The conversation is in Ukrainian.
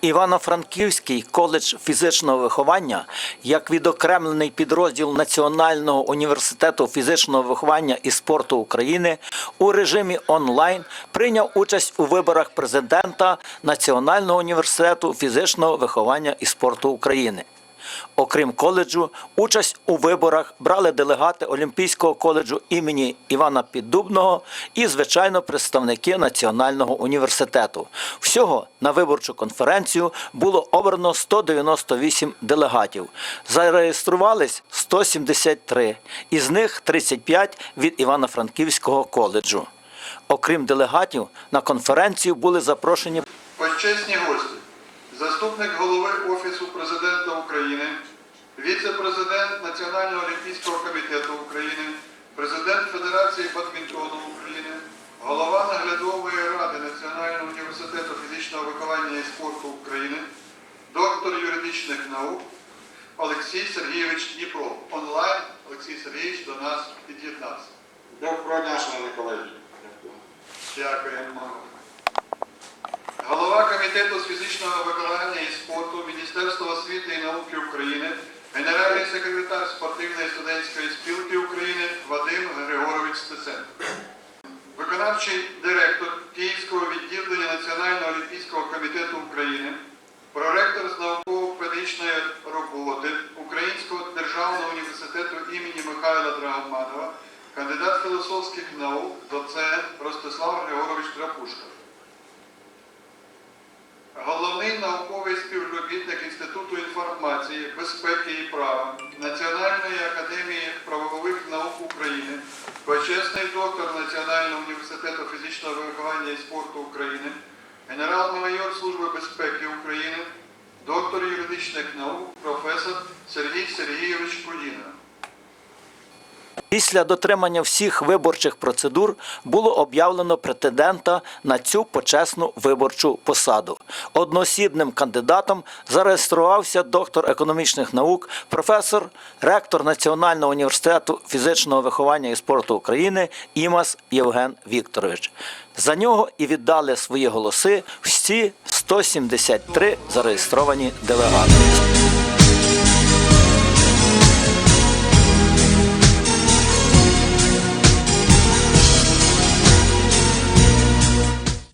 Івано-Франківський коледж фізичного виховання як відокремлений підрозділ Національного університету фізичного виховання і спорту України у режимі онлайн прийняв участь у виборах президента Національного університету фізичного виховання і спорту України. Окрім коледжу, участь у виборах брали делегати Олімпійського коледжу імені Івана Піддубного і, звичайно, представники Національного університету. Всього на виборчу конференцію було обрано 198 делегатів. Зареєструвались 173, із них 35 від Івано-Франківського коледжу. Окрім делегатів, на конференцію були запрошені Почесні гості, заступник голови Офісу президента України, віце-президент Національного олімпійського комітету України, президент Федерації бадмінтону України, голова наглядової ради Національного університету фізичного виховання і спорту України, доктор юридичних наук Олексій Сергійович Дніпров. Онлайн Олексій Сергійович до нас під'єднався. Доброго дня, шановні колеги. Дякуємо. Комітету з фізичного виховання і спорту Міністерства освіти і науки України, генеральний секретар спортивної студентської спілки України Вадим Григорович Стеценко. Виконавчий директор Київського відділення Національного олімпійського комітету України, проректор з науково-педагогічної роботи Українського державного університету імені Михайла Драгоманова, кандидат філософських наук, доцент Ростислав Григорович Драпушка. Інформації, безпеки і права Національної академії правових наук України, почесний доктор Національного університету фізичного виховання і спорту України, генерал-майор Служби безпеки України, доктор юридичних наук, професор Сергій Сергійович Кудіна. Після дотримання всіх виборчих процедур було об'явлено претендента на цю почесну виборчу посаду. Одноосібним кандидатом зареєструвався доктор економічних наук, професор, ректор Національного університету фізичного виховання і спорту України Імас Євген Вікторович. За нього і віддали свої голоси всі 173 зареєстровані делегати.